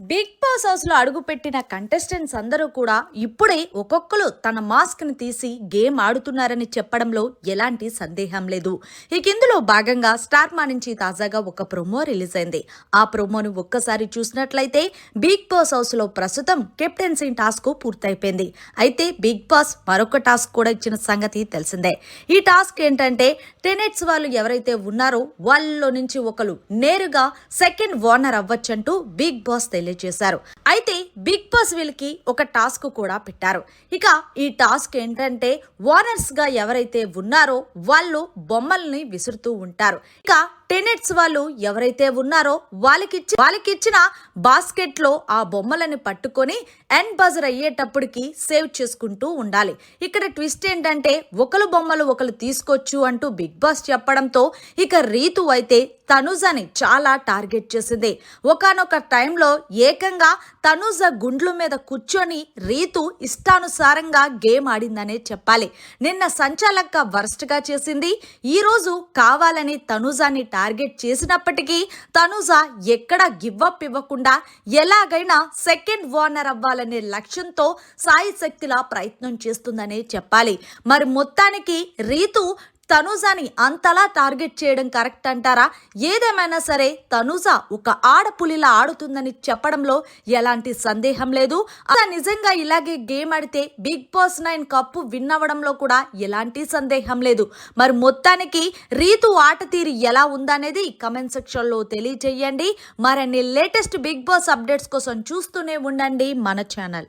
Big boss హౌస్లో అడుగుపెట్టిన contestants అందరూ కూడా ఇప్పుడే ఒక్కొక్కరు తన మాస్క్ని తీసి గేమ్ ఆడుతున్నారని చెప్పడంలో ఎలాంటి సందేహం లేదు. ఇక ఇందులో భాగంగా స్టార్ మా నుంచి తాజాగా ఒక ప్రొమో రిలీజ్ అయింది. ఆ ప్రొమోను ఒక్కసారి చూసినట్లయితే బిగ్ బాస్ హౌస్లో ప్రస్తుతం కెప్టెన్సీ టాస్క్ పూర్తయిపోయింది. అయితే బిగ్ బాస్ మరొక టాస్క్ కూడా ఇచ్చిన సంగతి తెలిసిందే. ఈ టాస్క్ ఏంటంటే టెనెట్స్ వాళ్ళు ఎవరైతే ఉన్నారో వాళ్ళలో నుంచి ఒకరు నేరుగా సెకండ్ వార్నర్ అవ్వచ్చంటూ బిగ్ బాస్ తెలియజేశారు అయితే బిగ్ బాస్ వీళ్ళకి ఒక టాస్క్ కూడా పెట్టారు. ఇక ఈ టాస్క్ ఏంటంటే వార్నర్స్గా ఎవరైతే ఉన్నారో వాళ్ళు బొమ్మల్ని విసురుతూ ఉంటారు. ఇక టెనెట్స్ వాళ్ళు ఎవరైతే ఉన్నారో వాళ్ళకిచ్చి వాళ్ళకిచ్చిన బాస్కెట్లో ఆ బొమ్మలని పట్టుకొని ఎండ్ బజర్ అయ్యేటప్పటికి సేవ్ చేసుకుంటూ ఉండాలి. ఇక్కడ ట్విస్ట్ ఏంటంటే ఒకరు బొమ్మలు ఒకరు తీసుకోవచ్చు అంటూ బిగ్ బాస్ చెప్పడంతో ఇక రీతు అయితే తనుజని చాలా టార్గెట్ చేసింది. ఒకనొక టైంలో ఏకంగా తనుజ గుండ్ల మీద కూర్చొని రీతు ఇష్టానుసారంగా గేమ్ ఆడిందనే చెప్పాలి. నిన్న సంచాలక్క వరస్ట్గా చేసింది. ఈరోజు కావాలని తనుజాని టార్గెట్ చేసినప్పటికీ తనుజ ఎక్కడ గివ్అప్ ఇవ్వకుండా ఎలాగైనా సెకండ్ వార్నర్ అవ్వాలనే లక్ష్యంతో సాయి శక్తిలా ప్రయత్నం చేస్తుందనే చెప్పాలి. మరి మొత్తానికి రీతు తనుజాని అంతలా టార్గెట్ చేయడం కరెక్ట్ అంటారా? ఏదేమైనా సరే తనూజ ఒక ఆడపులిలా ఆడుతుందని చెప్పడంలో ఎలాంటి సందేహం లేదు. అలా నిజంగా ఇలాగే గేమ్ ఆడితే Bigg Boss nine cup win అవ్వడంలో కూడా ఎలాంటి సందేహం లేదు. మరి మొత్తానికి రీతు ఆట తీరు ఎలా ఉందనేది కమెంట్ సెక్షన్లో తెలియజేయండి. మరిన్ని లేటెస్ట్ బిగ్ బాస్ అప్డేట్స్ కోసం చూస్తూనే ఉండండి మన ఛానల్.